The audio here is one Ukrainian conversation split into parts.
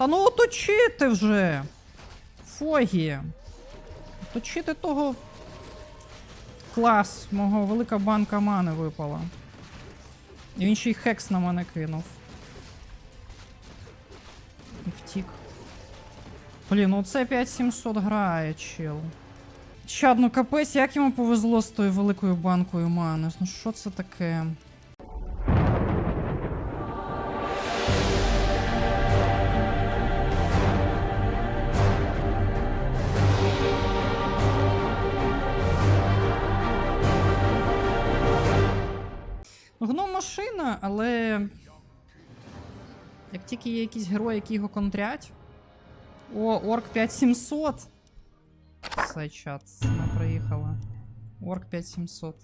Та ну оточити вже! Фогі! Оточити того. Клас, мого велика банка мани випала. І він ще й хекс на мене кинув. І втік. Блін, ну це 5700 грає, чел. Чад, ну капець, як йому повезло з тою великою банкою мани. Ну що це таке? Машина, але. Як тільки є якісь герої, які його контрять. О, орк 5700. Все, чат, вона приїхала. Орк 5700.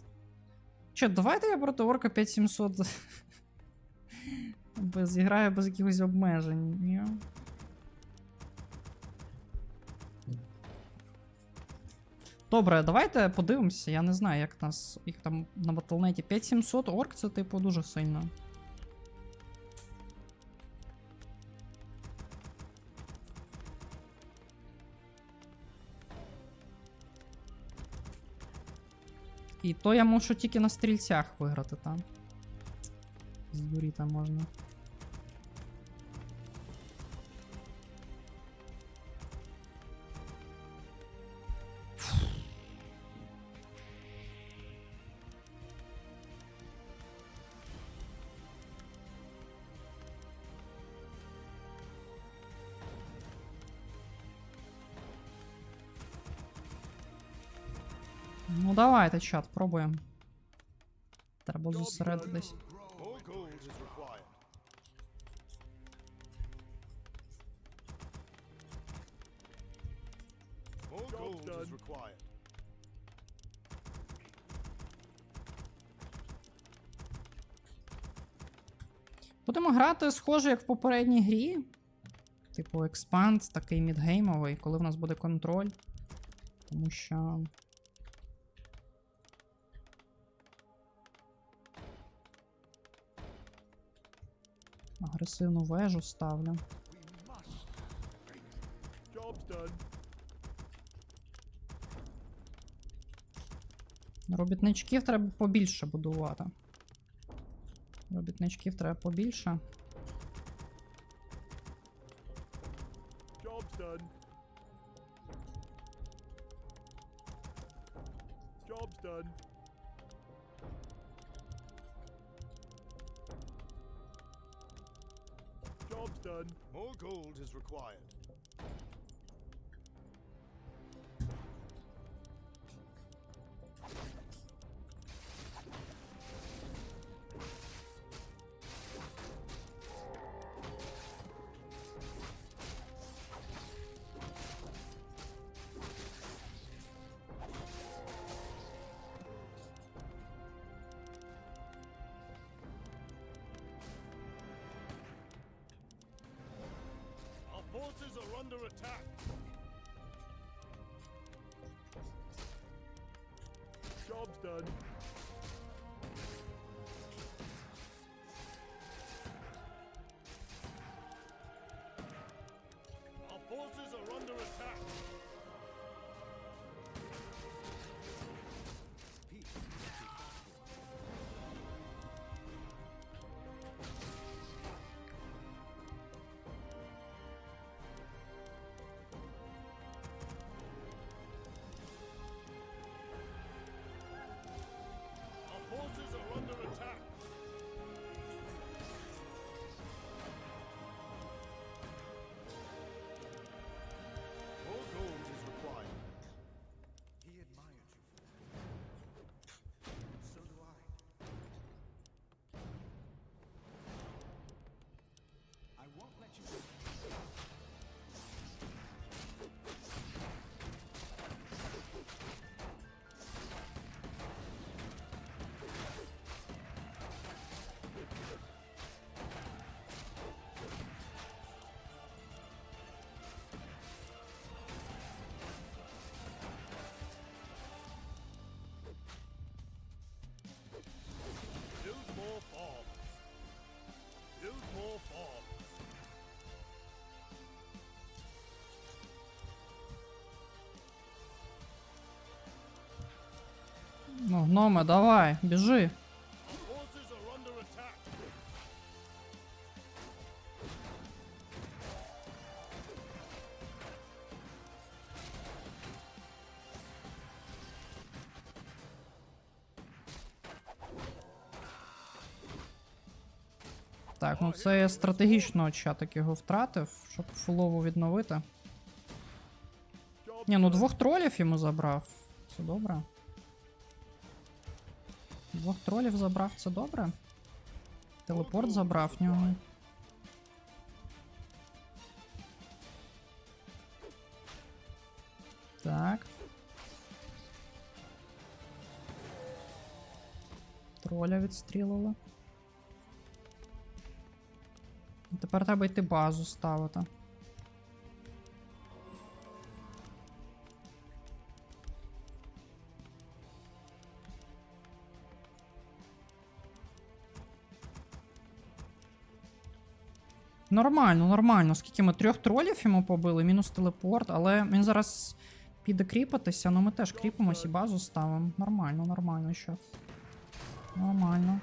Че, давайте я проти орка 5700 без зіграю без якихось обмежень. Добре, давайте подивимося. Я не знаю, як нас. Їх там на батлнеті 5700 орк це типу дуже сильно. І то я мушу тільки на стрільцях виграти там. Здуріти можна. Ну давайте, чат, пробуємо. Треба зосередитись. Будемо грати схоже, як в попередній грі. Типу, експанд, такий мідгеймовий, коли в нас буде контроль. Тому що. Агресивну вежу ставлю. Робітничків треба побільше будувати. Робітничків треба побільше. Job's done. Job's done. Job's done. More gold is required. Are under attack. Job's done. Гноме, давай, attack. Так, ну це я стратегічно чатик його втратив, щоб фулову відновити. Ні, ну двох тролів йому забрав. Це добре. Двох тролів забрав, це добре. Телепорт забрав в нього. Так. Троля відстрілили. Тепер треба йти базу ставити. Нормально, нормально. Скільки ми трьох тролів йому побили, мінус телепорт, але він зараз піде кріпатися, ну ми теж кріпимось і базу ставимо. Нормально, нормально що. Нормально.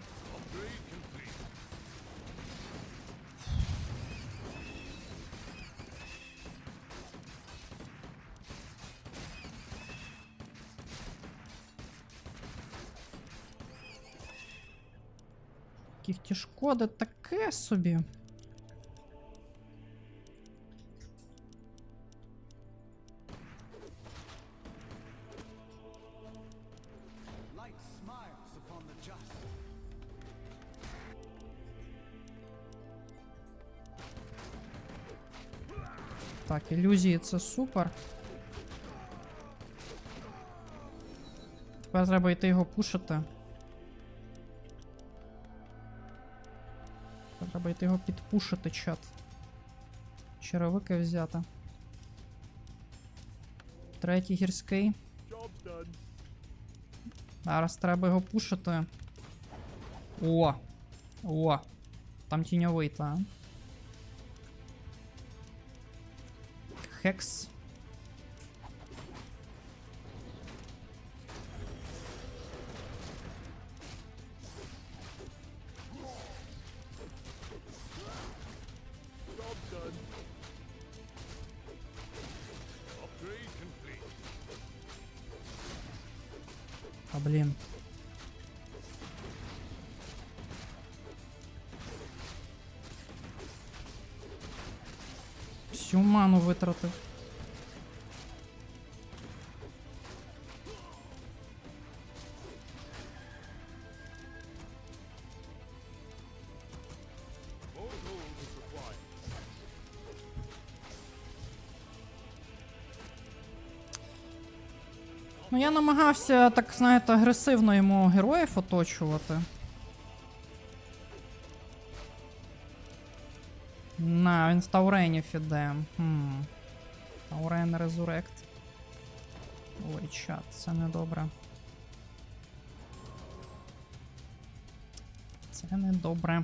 Кіхті шкоди таке собі. Так, ілюзії це супер. Тепер треба йти його пушити. Треба йти його підпушити, чат. Черевики взяти. Третій гірський. Зараз треба його пушити. О! О! Там тіньовий, та. Хекс. Job Всю ману витратив. Ну я намагався, так знаєте, агресивно йому героїв оточувати. На, він з Тауренів іде. Хм. Таурен Резурект. Ой, чат, це не добре. Це не добре.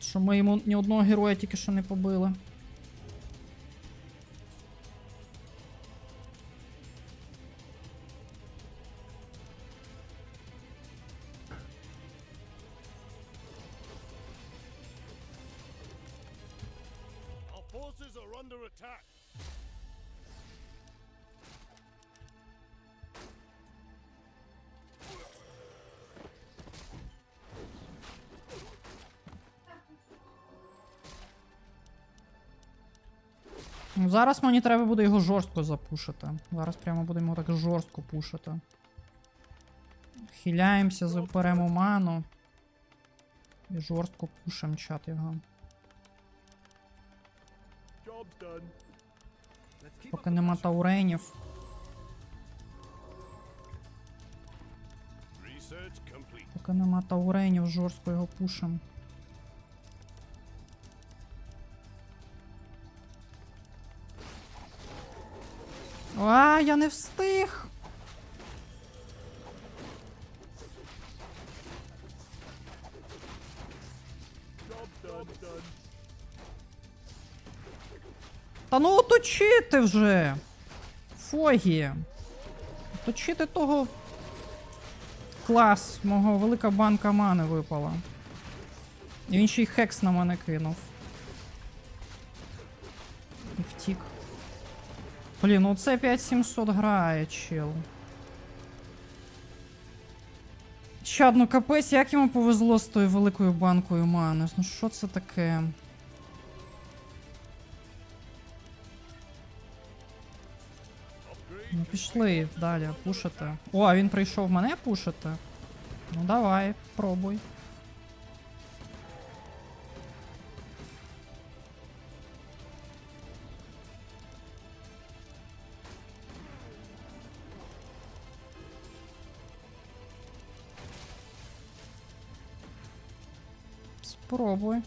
Що ми йому ні одного героя тільки що не побили. Forces are under attack. Ну, Зараз мені треба буде його жорстко запушити. Зараз прямо будемо так жорстко пушити. Хиляємося, заберемо ману. І жорстко пушимо чат його. Поки нема тауренів. Поки нема тауренів, жорстко його пушимо. А, я не встиг. Та ну оточити вже. Фогі. Точити того. Клас, мого велика банка мани випала. І він ще й хекс на мене кинув. І втік. Блін, ну це 5700 грає, чел. Чад, ну капець, як йому повезло з тою великою банкою мани. Ну що це таке? Пішли далі, пушити. О, а він прийшов мене пушити? Ну давай, пробуй. Спробуй.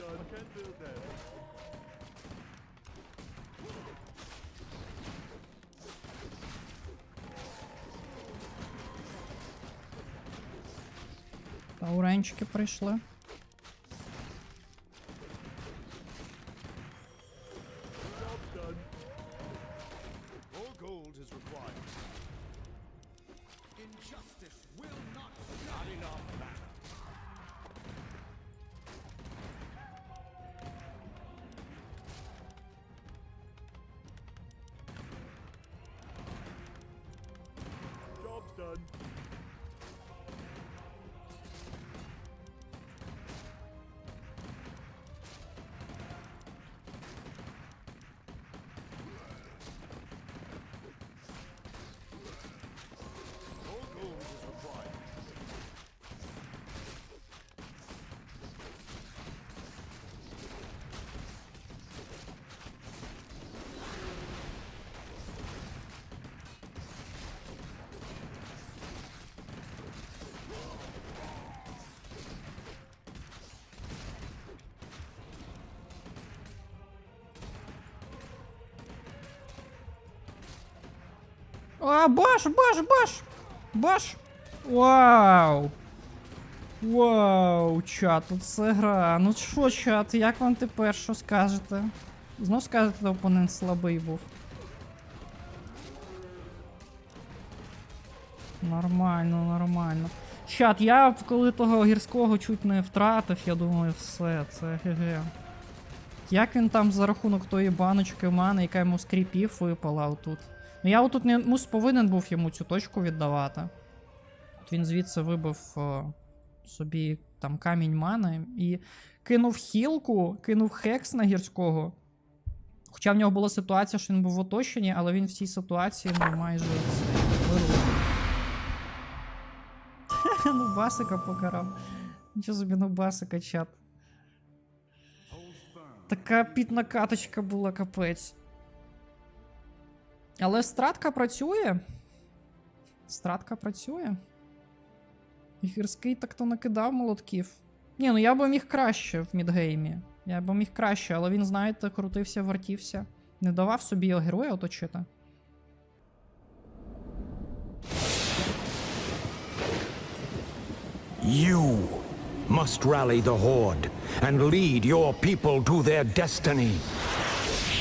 Done. Can do that. Та Тауренчики прийшли. Done. А, баш, баш, баш! Баш! Вау! Вау, чат, тут це гра. Ну що, чат, як вам тепер що скажете? Знов скажете, опонент слабий був. Нормально, нормально. Чат, я коли того гірського чуть не втратив, я думаю, все, це ГГ. Як він там за рахунок тої баночки мани, яка йому з кріпів випала отут. Ну я отут не мус повинен був йому цю точку віддавати. От він звідси вибив е, собі там камінь мани і кинув хілку, кинув хекс на гірського. Хоча в нього була ситуація, що він був в оточенні, але він в цій ситуації ну, майже вирвав. ну, басика покарав. Нічого собі, ну басика, чат. Така пітна каточка була капець. Але стратка працює. Стратка працює. Гірський так то накидав молотків. Ні, ну я би міг краще в мідгеймі. Я би міг краще, але він, знаєте, крутився, вертівся. Не давав собі героя оточити. You must rally the Horde and lead your people to their destiny.